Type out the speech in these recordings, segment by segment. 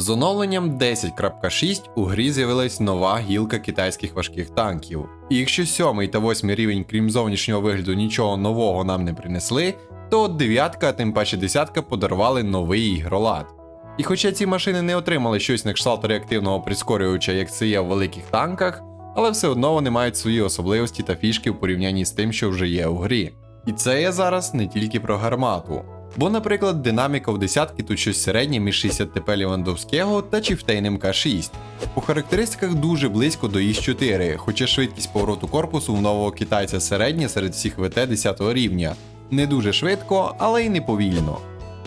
З оновленням 10.6 у грі з'явилась нова гілка китайських важких танків. І якщо 7 та 8 рівень, крім зовнішнього вигляду, нічого нового нам не принесли, то от 9, а тим паче 10 подарували новий ігролад. І хоча ці машини не отримали щось на кшталт реактивного прискорювача, як це є в великих танках, але все одно вони мають свої особливості та фішки в порівнянні з тим, що вже є у грі. І це я зараз не тільки про гармату. Бо, наприклад, динаміка в десятки тут щось середнє між 60 ТП Лівандовського та Чіфтейним К6. По характеристиках дуже близько до ІС-4, хоча швидкість повороту корпусу в нового китайця середня серед всіх ВТ 10 рівня. Не дуже швидко, але й не повільно.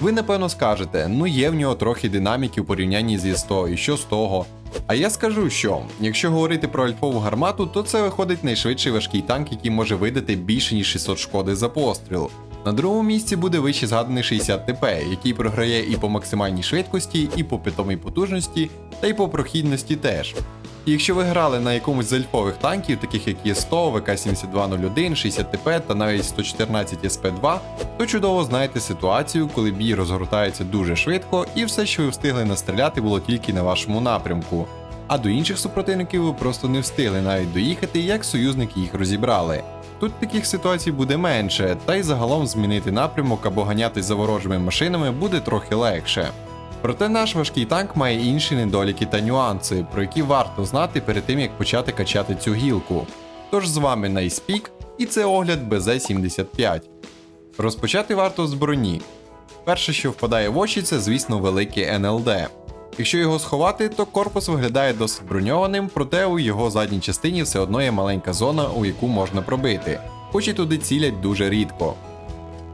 Ви напевно скажете, ну є в нього трохи динаміки в порівнянні зі 100, і що з того. А я скажу, що якщо говорити про альфову гармату, то це виходить найшвидший важкий танк, який може видати більше ніж 600 шкоди за постріл. На другому місці буде вище згаданий 60 ТП, який програє і по максимальній швидкості, і по питомій потужності, та й по прохідності теж. І якщо ви грали на якомусь з альфових танків, таких як є 100, ВК-7201, 60 ТП та навіть 114 СП2, то чудово знаєте ситуацію, коли бій розгортається дуже швидко, і все, що ви встигли настріляти, було тільки на вашому напрямку. А до інших супротивників ви просто не встигли навіть доїхати, як союзники їх розібрали. Тут таких ситуацій буде менше, та й загалом змінити напрямок або ганятись за ворожими машинами буде трохи легше. Проте наш важкий танк має інші недоліки та нюанси, про які варто знати перед тим як почати качати цю гілку. Тож з вами Найспік і це огляд БЗ-75. Розпочати варто з броні. Перше, що впадає в очі, це, звісно, великий НЛД. Якщо його сховати, то корпус виглядає досить броньованим, проте у його задній частині все одно є маленька зона, у яку можна пробити, хоч і туди цілять дуже рідко.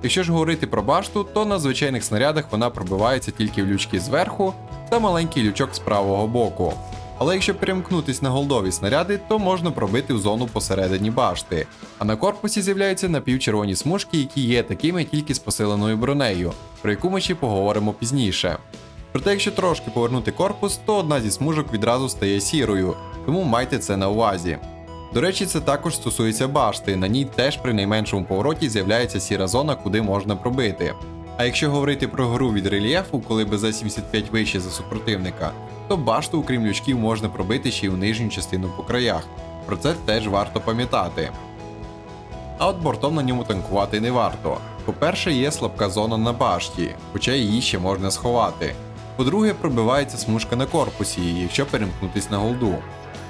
Якщо ж говорити про башту, то на звичайних снарядах вона пробивається тільки в лючки зверху та маленький лючок з правого боку. Але якщо перемкнутись на голдові снаряди, то можна пробити в зону посередині башти. А на корпусі з'являються напівчервоні смужки, які є такими тільки з посиленою бронею, про яку ми ще поговоримо пізніше. Проте, якщо трошки повернути корпус, то одна зі смужок відразу стає сірою, тому майте це на увазі. До речі, це також стосується башти, на ній теж при найменшому повороті з'являється сіра зона, куди можна пробити. А якщо говорити про гру від рельєфу, коли БЗ-75 вище за супротивника, то башту, окрім лючків, можна пробити ще й у нижню частину по краях. Про це теж варто пам'ятати. А от бортом на ньому танкувати не варто. По-перше, є слабка зона на башті, хоча її ще можна сховати. По-друге, пробивається смужка на корпусі, якщо перемкнутись на голду.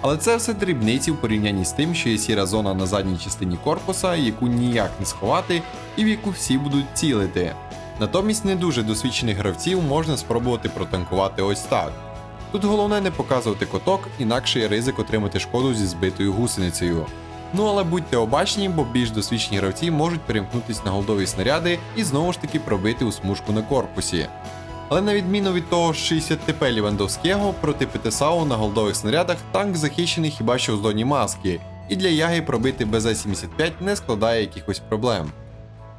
Але це все дрібниці в порівнянні з тим, що є сіра зона на задній частині корпуса, яку ніяк не сховати і в яку всі будуть цілити. Натомість не дуже досвідчених гравців можна спробувати протанкувати ось так. Тут головне не показувати коток, інакше є ризик отримати шкоду зі збитою гусеницею. Ну але будьте обачні, бо більш досвідчені гравці можуть перемкнутися на голдові снаряди і знову ж таки пробити у смужку на корпусі. Але на відміну від того ж 60 ТП Лівандовського, проти ПТСАУ на голдових снарядах танк захищений хіба що в зоні маски, і для яги пробити БЗ-75 не складає якихось проблем.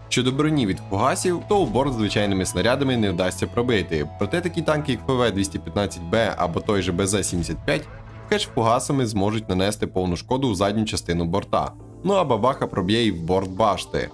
Щодо броні від фугасів, то у борт звичайними снарядами не вдасться пробити, проте такі танки, як ПВ-215Б або той же БЗ-75, хедж фугасами зможуть нанести повну шкоду у задню частину борта, ну а бабаха проб'є і в борт башти.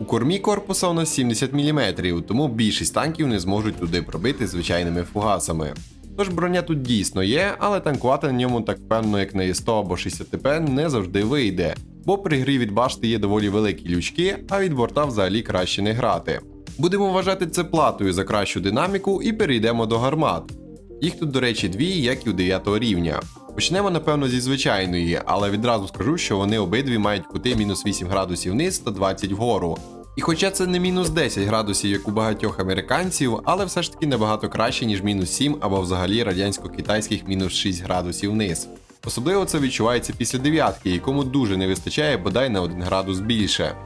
У кормі корпуса у нас 70 мм, тому більшість танків не зможуть туди пробити звичайними фугасами. Тож броня тут дійсно є, але танкувати на ньому так впевнено, як на Є100 або 60 ТП не завжди вийде, бо при грі від башти є доволі великі лючки, а від борта взагалі краще не грати. Будемо вважати це платою за кращу динаміку і перейдемо до гармат. Їх тут, до речі, дві, як і у 9 рівня. Почнемо, напевно, зі звичайної, але відразу скажу, що вони обидві мають кути мінус 8 градусів вниз та 20 вгору. І хоча це не мінус 10 градусів, як у багатьох американців, але все ж таки набагато краще, ніж мінус 7 або взагалі радянсько-китайських мінус 6 градусів вниз. Особливо це відчувається після дев'ятки, якому дуже не вистачає бодай на 1 градус більше.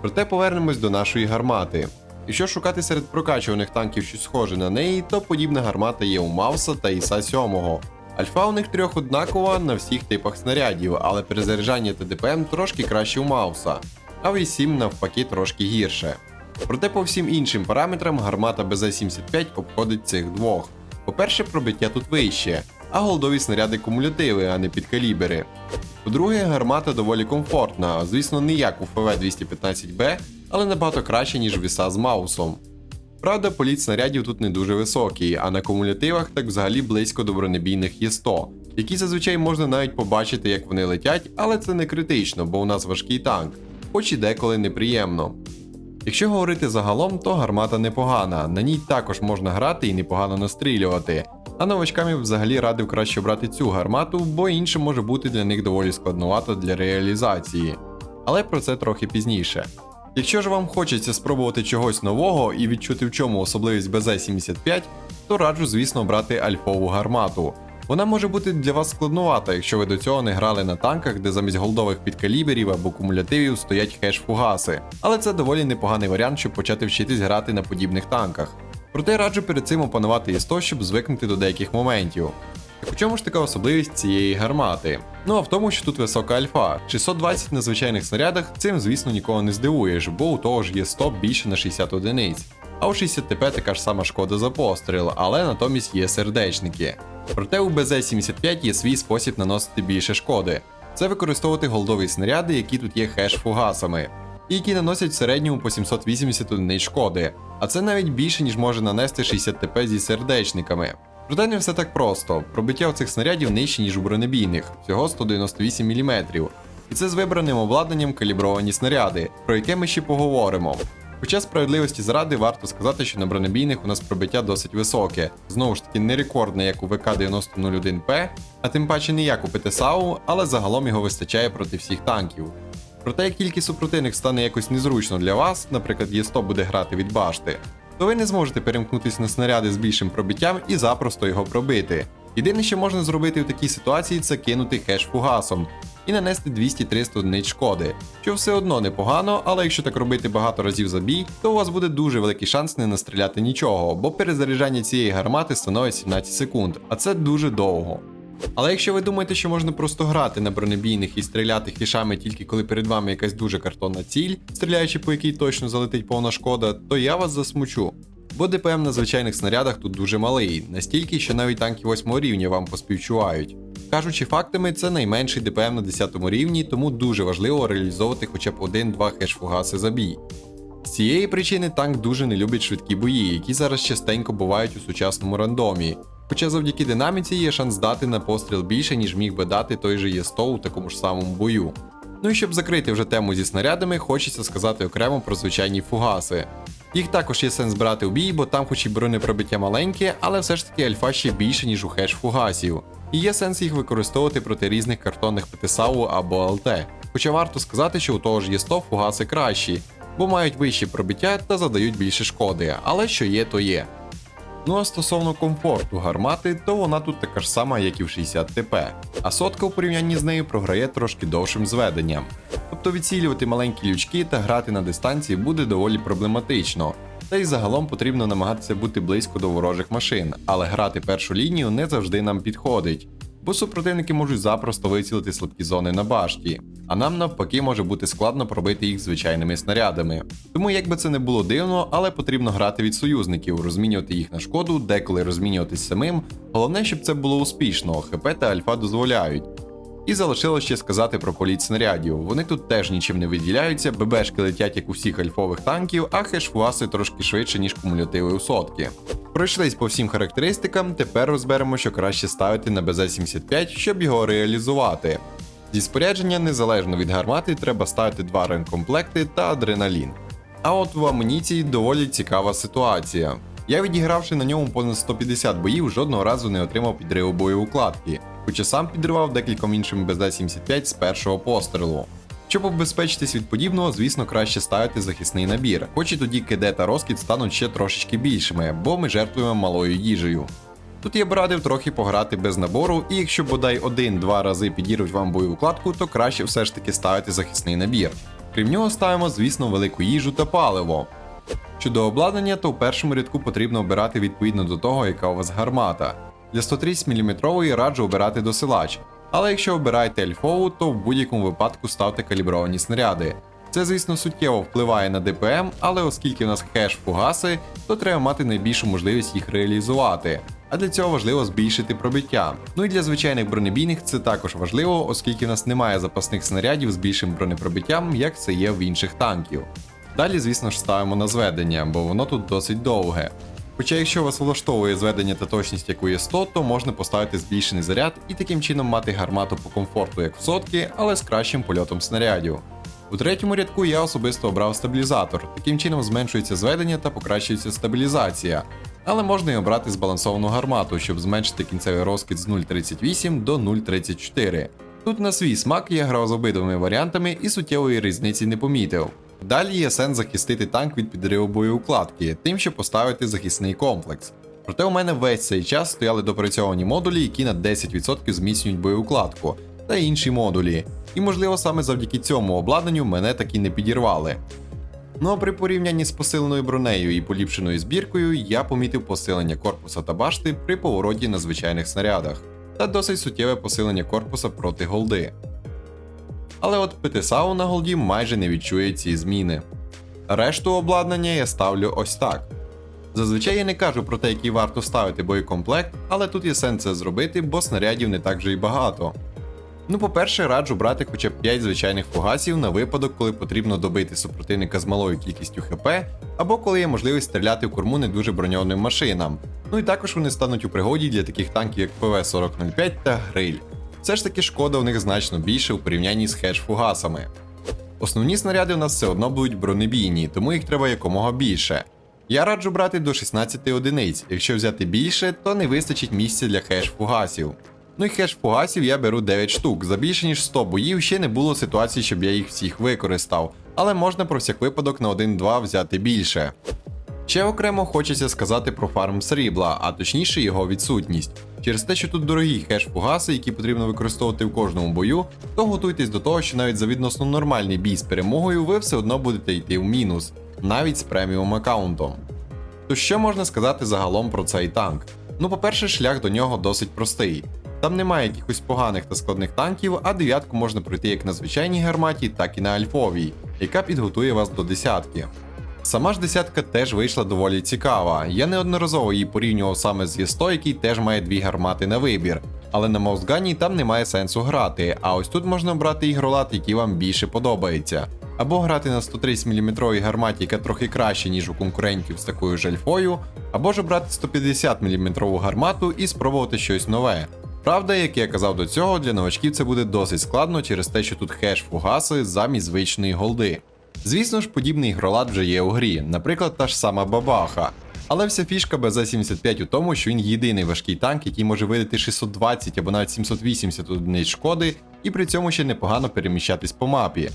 Проте повернемось до нашої гармати. Якщо шукати серед прокачуваних танків щось схоже на неї, то подібна гармата є у Мауса та Іса 7. Альфа у них трьох однакова на всіх типах снарядів, але перезаряджання та ДПМ трошки краще у Мауса, а в І7 навпаки трошки гірше. Проте по всім іншим параметрам гармата БЗ-75 обходить цих двох. По-перше, пробиття тут вище, а голдові снаряди кумулятиви, а не підкалібери. По-друге, гармата доволі комфортна, звісно, не як у ФВ-215Б, але набагато краще, ніж віса з Маусом. Правда, політ снарядів тут не дуже високий, а на кумулятивах так взагалі близько до бронебійних є 100, які зазвичай можна навіть побачити, як вони летять, але це не критично, бо у нас важкий танк, хоч і деколи неприємно. Якщо говорити загалом, то гармата непогана, на ній також можна грати і непогано настрілювати. А новачкам я взагалі радив краще брати цю гармату, бо інше може бути для них доволі складновато для реалізації. Але про це трохи пізніше. Якщо ж вам хочеться спробувати чогось нового і відчути в чому особливість БЗ-75, то раджу, звісно, брати альфову гармату. Вона може бути для вас складнувата, якщо ви до цього не грали на танках, де замість голдових підкаліберів або кумулятивів стоять хеш-фугаси. Але це доволі непоганий варіант, щоб почати вчитись грати на подібних танках. Проте раджу перед цим опанувати ІСТО, щоб звикнути до деяких моментів. У чому ж така особливість цієї гармати? Ну а в тому, що тут висока альфа. 620 на звичайних снарядах цим, звісно, нікого не здивуєш, бо у того ж є 100 більше на 60 одиниць. А у 60 ТП така ж сама шкода за постріл, але натомість є сердечники. Проте у БЗ-75 є свій спосіб наносити більше шкоди. Це використовувати голдові снаряди, які тут є хеш-фугасами, і які наносять в середньому по 780 одиниць шкоди, а це навіть більше, ніж може нанести 60 ТП зі сердечниками. Проте не все так просто. Пробиття у цих снарядів нижче, ніж у бронебійних, всього 198 мм. І це з вибраним обладнанням калібровані снаряди, про яке ми ще поговоримо. Хоча справедливості заради варто сказати, що на бронебійних у нас пробиття досить високе, знову ж таки не рекордне, як у ВК-9001П, а тим паче не як у ПТСАУ, але загалом його вистачає проти всіх танків. Проте як тільки супротивник стане якось незручно для вас, наприклад, Є100 буде грати від башти, то ви не зможете перемкнутися на снаряди з більшим пробиттям і запросто його пробити. Єдине, що можна зробити в такій ситуації, це кинути хеш фугасом і нанести 200-300 одиниць шкоди, що все одно непогано, але якщо так робити багато разів за бій, то у вас буде дуже великий шанс не настріляти нічого, бо перезаряджання цієї гармати становить 17 секунд, а це дуже довго. Але якщо ви думаєте, що можна просто грати на бронебійних і стріляти хішами тільки коли перед вами якась дуже картонна ціль, стріляючи по якій точно залетить повна шкода, то я вас засмучу. Бо ДПМ на звичайних снарядах тут дуже малий, настільки, що навіть танки 8 рівня вам поспівчувають. Кажучи фактами, це найменший ДПМ на 10 рівні, тому дуже важливо реалізовувати хоча б один-два хеш-фугаси за бій. З цієї причини танк дуже не любить швидкі бої, які зараз частенько бувають у сучасному рандомі. Хоча завдяки динаміці є шанс дати на постріл більше, ніж міг би дати той же Є100 у такому ж самому бою. Ну і щоб закрити вже тему зі снарядами, хочеться сказати окремо про звичайні фугаси. Їх також є сенс брати у бій, бо там хоч і бронепробиття маленьке, але все ж таки альфа ще більше, ніж у хеш фугасів. І є сенс їх використовувати проти різних картонних ПТСАУ або ЛТ. Хоча варто сказати, що у того ж є 100 фугаси кращі, бо мають вищі пробиття та задають більше шкоди, але що є, то є. Ну а стосовно комфорту гармати, то вона тут така ж сама, як і в 60 ТП, а сотка у порівнянні з нею програє трошки довшим зведенням. Тобто відцілювати маленькі лючки та грати на дистанції буде доволі проблематично. Та й загалом потрібно намагатися бути близько до ворожих машин, але грати першу лінію не завжди нам підходить, бо супротивники можуть запросто вицілити слабкі зони на башті, а нам навпаки може бути складно пробити їх звичайними снарядами. Тому як би це не було дивно, але потрібно грати від союзників, розмінювати їх на шкоду, деколи розмінюватись самим. Головне, щоб це було успішно, ХП та альфа дозволяють. І залишилось ще сказати про політ снарядів. Вони тут теж нічим не виділяються, ББшки летять як у всіх альфових танків, а хешфуаси трошки швидше, ніж кумулятиви у сотки. Пройшлись по всім характеристикам, тепер розберемо, що краще ставити на БЗ-75, щоб його реалізувати. Зі спорядження, незалежно від гармати, треба ставити два ренкомплекти та адреналін. А от в амуніції доволі цікава ситуація. Я відігравши на ньому понад 150 боїв, жодного разу не отримав підриву боєукладки, хоча сам підривав декільком іншим БЗ-75 з першого пострілу. Щоб обезпечитись від подібного, звісно, краще ставити захисний набір, хоч і тоді КД та розкид стануть ще трошечки більшими, бо ми жертвуємо малою їжею. Тут я б радив трохи пограти без набору, і якщо бодай один-два рази підірвуть вам боєукладку, то краще все ж таки ставити захисний набір. Крім нього ставимо, звісно, велику їжу та паливо. Щодо обладнання, то в першому рядку потрібно обирати відповідно до того, яка у вас гармата. Для 130 мм раджу обирати досилач, але якщо обираєте ельфову, то в будь-якому випадку ставте калібровані снаряди. Це, звісно, суттєво впливає на ДПМ, але оскільки в нас хеш фугаси, то треба мати найбільшу можливість їх реалізувати. А для цього важливо збільшити пробиття. Ну і для звичайних бронебійних це також важливо, оскільки в нас немає запасних снарядів з більшим бронепробиттям, як це є в інших танків. Далі, звісно ж, ставимо на зведення, бо воно тут досить довге. Хоча якщо вас влаштовує зведення та точність, яку є 100, то можна поставити збільшений заряд і таким чином мати гармату по комфорту як в сотки, але з кращим польотом снарядів. У третьому рядку я особисто обрав стабілізатор, таким чином зменшується зведення та покращується стабілізація. Але можна і обрати збалансовану гармату, щоб зменшити кінцевий розкид з 0.38 до 0.34. Тут на свій смак я грав з обидвими варіантами і суттєвої різниці не помітив. Далі є сенс захистити танк від підриву боєукладки, тим, що поставити захисний комплекс. Проте у мене весь цей час стояли допрацьовані модулі, які на 10% зміцнюють боєукладку, та інші модулі. І можливо саме завдяки цьому обладнанню мене таки не підірвали. Ну а при порівнянні з посиленою бронею і поліпшеною збіркою я помітив посилення корпуса та башти при повороті на звичайних снарядах, та досить суттєве посилення корпуса проти голди. Але от ПТСАУ на голді майже не відчує ці зміни. Решту обладнання я ставлю ось так. Зазвичай я не кажу про те, який варто ставити боєкомплект, але тут є сенс це зробити, бо снарядів не так же й багато. Ну, по-перше, раджу брати хоча б 5 звичайних фугасів на випадок, коли потрібно добити супротивника з малою кількістю ХП, або коли є можливість стріляти в корму не дуже броньованим машинам. Ну і також вони стануть у пригоді для таких танків, як ПВ-4005 та Гриль. Все ж таки шкода у них значно більше у порівнянні з хедж-фугасами. Основні снаряди у нас все одно будуть бронебійні, тому їх треба якомога більше. Я раджу брати до 16 одиниць, якщо взяти більше, то не вистачить місця для хеш-фугасів. Ну і хеш-фугасів я беру 9 штук. За більше ніж 100 боїв ще не було ситуації, щоб я їх всіх використав, але можна про всяк випадок на 1-2 взяти більше. Ще окремо хочеться сказати про фарм срібла, а точніше його відсутність. Через те, що тут дорогі хеш-фугаси, які потрібно використовувати в кожному бою, то готуйтесь до того, що навіть за відносно нормальний бій з перемогою ви все одно будете йти в мінус, навіть з преміум аккаунтом. То що можна сказати загалом про цей танк? Ну, по-перше, шлях до нього досить простий. Там немає якихось поганих та складних танків, а дев'ятку можна пройти як на звичайній гарматі, так і на альфовій, яка підготує вас до десятки. Сама ж десятка теж вийшла доволі цікава. Я неодноразово її порівнював саме з Є100, який теж має дві гармати на вибір. Але на Маусгані там немає сенсу грати, а ось тут можна обрати ігролад, який вам більше подобається. Або грати на 130 мм гарматі, яка трохи краще, ніж у конкурентів з такою ж альфою, або ж обрати 150 мм гармату і спробувати щось нове. Правда, як я казав до цього, для новачків це буде досить складно через те, що тут хеш-фугаси замість звичної голди. Звісно ж, подібний ігролад вже є у грі, наприклад, та ж сама Бабаха. Але вся фішка БЗ-75 у тому, що він єдиний важкий танк, який може видати 620 або навіть 780 одиниць шкоди, і при цьому ще непогано переміщатись по мапі.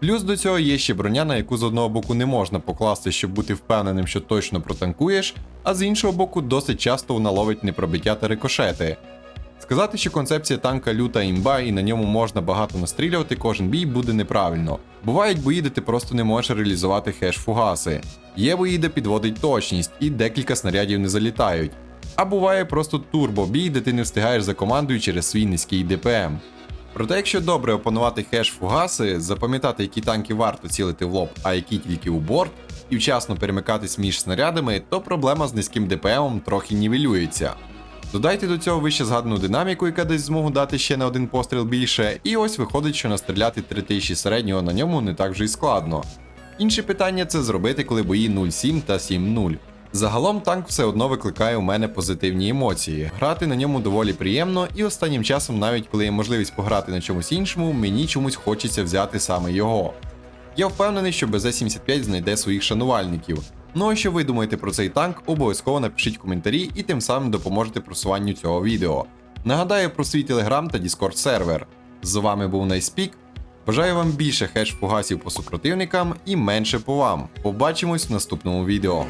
Плюс до цього є ще броня, на яку з одного боку не можна покласти, щоб бути впевненим, що точно протанкуєш, а з іншого боку, досить часто вона ловить непробиття та рикошети. Сказати, що концепція танка люта імба і на ньому можна багато настрілювати кожен бій буде неправильно. Бувають бої, де ти просто не можеш реалізувати хеш-фугаси. Є бої, де підводить точність і декілька снарядів не залітають. А буває просто турбобій, де ти не встигаєш за командою через свій низький ДПМ. Проте, якщо добре опанувати хеш-фугаси, запам'ятати, які танки варто цілити в лоб, а які тільки у борт, і вчасно перемикатись між снарядами, то проблема з низьким ДПМом трохи нівелюється. Додайте до цього вище згадану динаміку, яка дасть змогу дати ще на один постріл більше, і ось виходить, що настріляти 3000 середнього на ньому не так вже й складно. Інше питання це зробити, коли бої 0.7 та 7.0. Загалом танк все одно викликає у мене позитивні емоції. Грати на ньому доволі приємно, і останнім часом, навіть коли є можливість пограти на чомусь іншому, мені чомусь хочеться взяти саме його. Я впевнений, що БЗ-75 знайде своїх шанувальників. Ну а що ви думаєте про цей танк, обов'язково напишіть коментарі і тим самим допоможете просуванню цього відео. Нагадаю про свій телеграм та Discord сервер. З вами був Найспік. Бажаю вам більше хеш-фугасів по супротивникам і менше по вам. Побачимось в наступному відео.